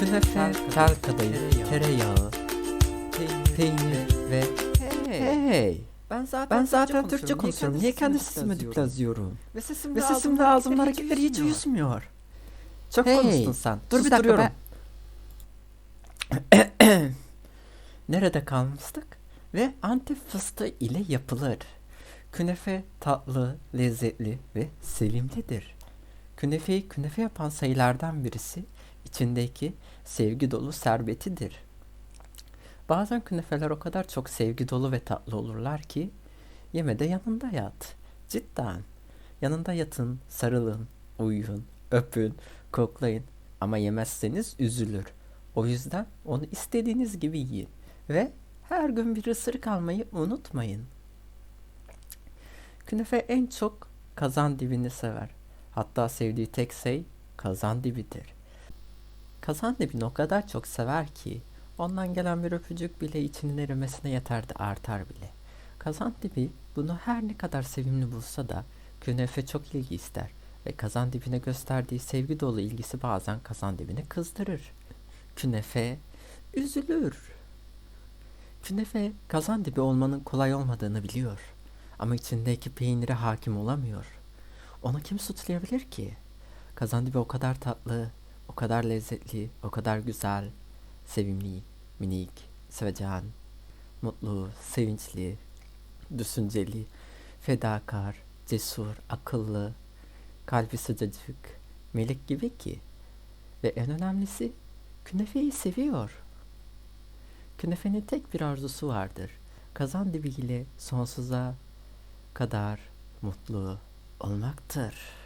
künefe, tel kadayıf, tereyağı, peynir ve hey. Ben zaten, Ben zaten Türkçe konuşuyorum. Niye kendi sesimi düplazıyorum? Ve sesim, Ve sesim de ağzımın hareketleri hiç uyuşmuyor. Çok Hey, konuştun sen. Dur bir dakika ben. Nerede kalmıştık? Ve Antep fıstığı ile yapılır. Künefe tatlı, lezzetli ve sevimlidir. Künefeyi künefe yapan sayılardan birisi içindeki sevgi dolu şerbetidir. Bazen künefeler o kadar çok sevgi dolu ve tatlı olurlar ki yemede yanında yat. Cidden. Yanında yatın, sarılın, uyuyun, öpün, koklayın ama yemezseniz üzülür. O yüzden onu istediğiniz gibi yiyin ve her gün bir ısırık almayı unutmayın. Künefe en çok kazan dibini sever. Hatta sevdiği tek şey kazan dibidir. Kazan dibini o kadar çok sever ki ondan gelen bir öpücük bile içinin erimesine yeter de artar bile. Kazan dibi bunu her ne kadar sevimli bulsa da künefe çok ilgi ister ve kazan dibine gösterdiği sevgi dolu ilgisi bazen kazan dibini kızdırır. Künefe üzülür. Künefe kazan dibi olmanın kolay olmadığını biliyor. Ama içindeki peynire hakim olamıyor. Onu kim suçlayabilir ki? Kazan dibi o kadar tatlı, kadar lezzetli, o kadar güzel, sevimli, minik, sevecen, mutlu, sevinçli, düşünceli, fedakar, cesur, akıllı, kalbi sıcacık, melek gibi ki. Ve en önemlisi künefeyi seviyor. Künefenin tek bir arzusu vardır. Kazan dibiyle sonsuza kadar mutlu olmaktır.